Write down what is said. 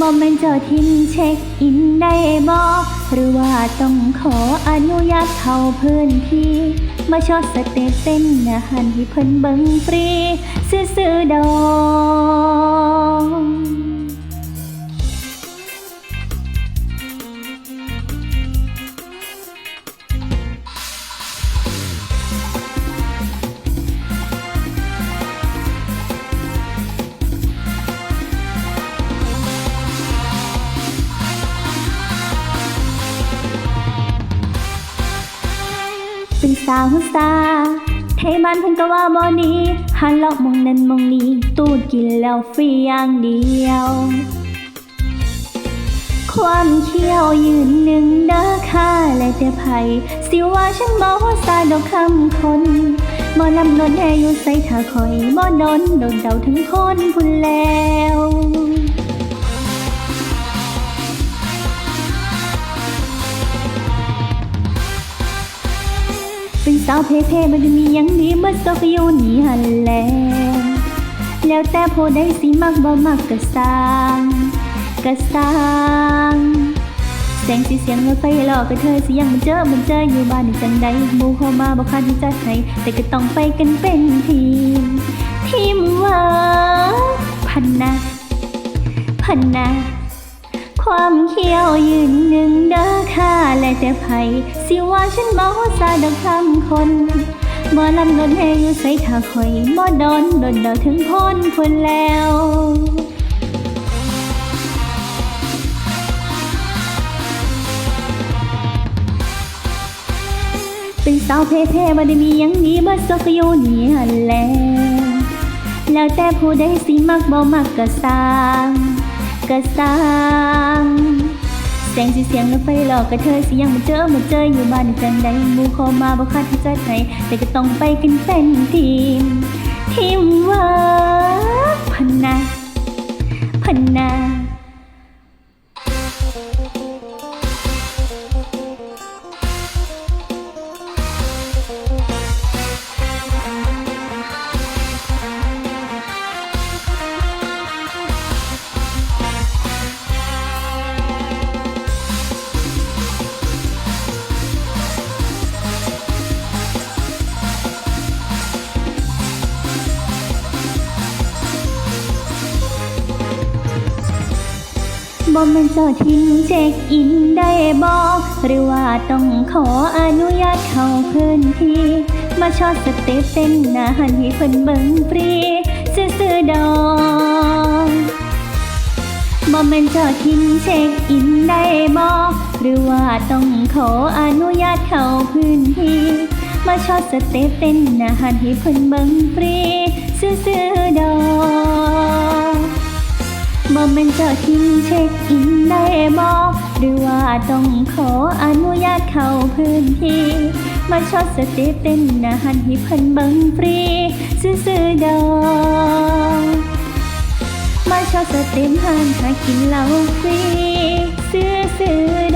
บ่แม่นเจ้าทินเช็คอินได้บ่หรือว่าต้องขออนุญาตเข้าพื้นที่ มาช็อตสเตตเต้นอาหารที่เพิ่นเบิ่งฟรี ซื้อๆดอก สาวซาไทยมันเพิ่นก็ว่าบ่ดีหันเลาะมองนั้นมองนี้ ตูดกินแล้วฟรีอย่างเดียว ความเขี้ยวยืนหนึ่งเด้อค่ะและแต่ไผสิว่าฉันบ่ซาดอกคำคนบ่ลำนนแห่อยู่ใส่ถ้าคอยบ่โดนโดนเดาถึงคนพุ่นแล้ว เป็นสาวเพเพมันจะมียังดีเมื่อสกอยู่นี่หันแลแล้วแต่ผู้ใดสิมักบ่มักก็สร้างก็สร้างแสงสีเสียงรถไฟหลอกกระเทยสิยังมันเจอมันเจออยู่บ้านนี่จังใดมูเข้ามาบ่คันที่จะให้แต่ก็ต้องไปกันเป็นทีม ทีมเวิร์พันนะพันนะความเขี้ยวยืนหนึ่งเด้อ ค่ะแต่ไผสิว่าฉันบ่ซาดอกคำคนบ่ลำนนให้อยู่ใส่ถ้าคอยบ่โดนโดนดอถึงพ้นคนแล้วเป็นสาวเพเพบ่ได้มียังดีบ่สกอยู่นี่หันแหล้วแล้วแต่ผู้ใดสิมักบ่มักก็สร้างก็สร้าง แสงสีเสียงรถไฟหลอกกระเทยสิยังมาเจอมาเจออยู่บ้านจังใดหมู่เข้ามาบ่คาดที่จะไหนแต่ก็ต้องไปกันเป็นทีมทีมว่า บ่แม่นเจ้าทิ้นเช็คอินได้บ่หรือว่าต้องขออนุญาตเข้าพื้นที่ มาช็อตสเตปเต้นอาหารให้เพิ่นเบิ่งฟรีซื่อๆดอกบ่แม่นเจ้าทิ้นเช็คอินได้บ่หรือว่าต้องขออนุญาตเข้าพื้นที่ มาช็อตสเตปเต้นอาหารให้เพิ่นเบิ่งฟรี บ่แม่นเจ้าทิ้งเช็คอินได้บอกหรือว่าต้องขออนุญาตเข้าพื้นที่ มาช็อตสเตปเป็นอาหารที่เพิ่นเบิ่งฟรี ซื้อๆดอกมาช็อตสเต็มหานหากินเหล้าฟรี ซื้อๆดอก